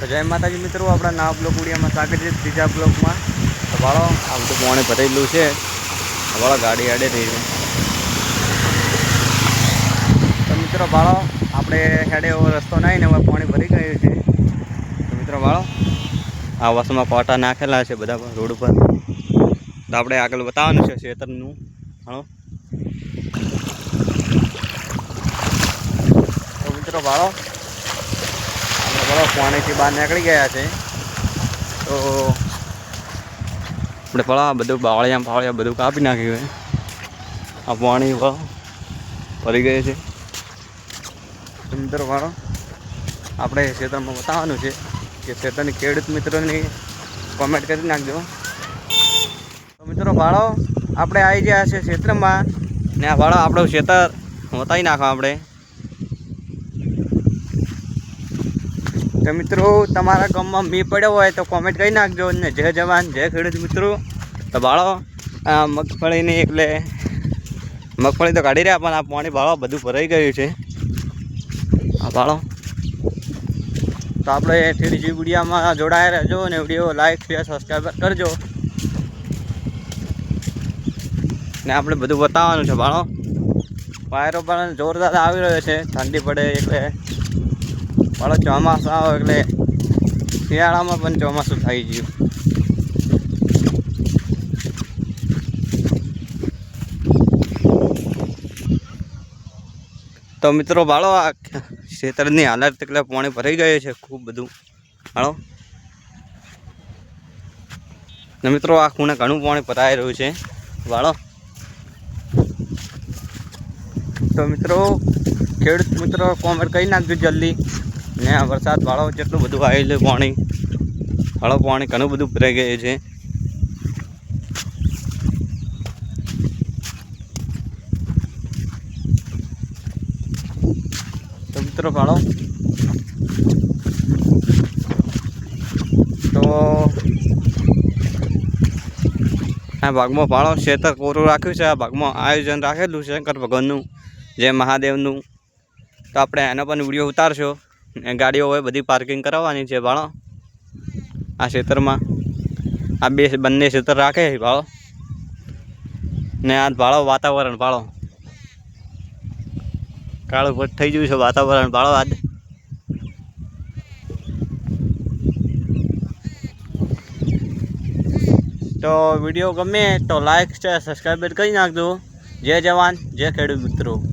તો જય માતાજી મિત્રો, આપણા નવા બ્લોક ઉડિયામાં સ્વાગત છે ત્રીજા બ્લોકમાં તો ભાળો આ બધું પાણી ભરેલું છે. વાળો ગાડી આડે થઈ છે. તો મિત્રો ભાળો આપણે હેડે એવો રસ્તો નહીં ને હવે પાણી ભરી ગયું છે. તો મિત્રો વાળો, આ વસમાં પાટા નાખેલા છે બધા રોડ ઉપર. તો આપણે આગળ બતાવવાનું છે ખેતરનું હાલો. તો મિત્રો ભાળો આપણે પાણીથી બહાર નીકળી ગયા છે. તો આપણે ભલા બધું બાવળિયા ફાવળિયા બધું કાપી નાખ્યું છે. આ પાણી ફરી ગયું છે. મિત્રો ભાળો આપણે ખેતરમાં બતાવવાનું છે કે ખેતરની ખેડૂત મિત્રોની કોમેન્ટ કરી નાખજો. મિત્રો ભાળો આપણે આવી ગયા છે ક્ષેત્રમાં ને આ ભાળો આપણું ખેતર બતાવી નાખો આપણે. તો મિત્રો, તમારા ગામમાં મી પડ્યો હોય તો કોમેન્ટ કરી નાખજો ને જય જવાન, જય ખેડૂત મિત્રો. તો ભાળો આ મગફળીની એટલે મગફળી તો કાઢી રહ્યા પણ આ પાણી ભાળો બધું ભરાઈ ગયું છે. આ ભાળો તો આપણે થ્રીજી વિડીયામાં જોડાયા રહેજો ને વીડિયો લાઈક શેર સબસ્ક્રાઈબ કરજો. ને આપણે બધું બતાવવાનું છે ભાળો વાયરો પણ જોરદાર આવી રહ્યો છે, ઠંડી પડે એટલે ભાળો ચોમાસું આવે એટલે શિયાળામાં પણ ચોમાસું થઈ ગયું. તો મિત્રો ભાળો આ ખેતરની હાલત એટલે પાણી ભરાઈ ગયું છે ખૂબ બધું. ભાળો ને મિત્રો, આ ખૂણે ઘણું પાણી ભરાઈ રહ્યું છે. ભાળો તો મિત્રો ખેડૂત મિત્રો કોમેન્ટ કરી નાખજો જલ્દી. ને આ વરસાદ વાળો જેટલું બધું આવેલું પાણી. ભાળો પાણી ઘણું બધું ભરાઈ ગયું છે. તો મિત્રો ભાળો તો આ ભાગમાં ભાળો ખેતર કોરું રાખ્યું છે? આ ભાગમાં આયોજન રાખેલું છે શંકર ભગવાનનું જય મહાદેવનું. તો આપણે એનો પણ વીડિયો ઉતારશો. ને ગાડીઓ હોય બધી પાર્કિંગ કરાવવાની છે ભાળો. આ ક્ષેત્રમાં. આ બે બંને ક્ષેત્ર રાખે છે ભાળો. ને આ ભાળો વાતાવરણ ભાળો. કાળું ભટ થઈ ગયું છે વાતાવરણ ભાળો આજ. તો વીડિયો ગમે તો લાઈક છે સબસ્ક્રાઈબ કરી નાખજો. જય જવાન, જય ખેડૂત મિત્રો.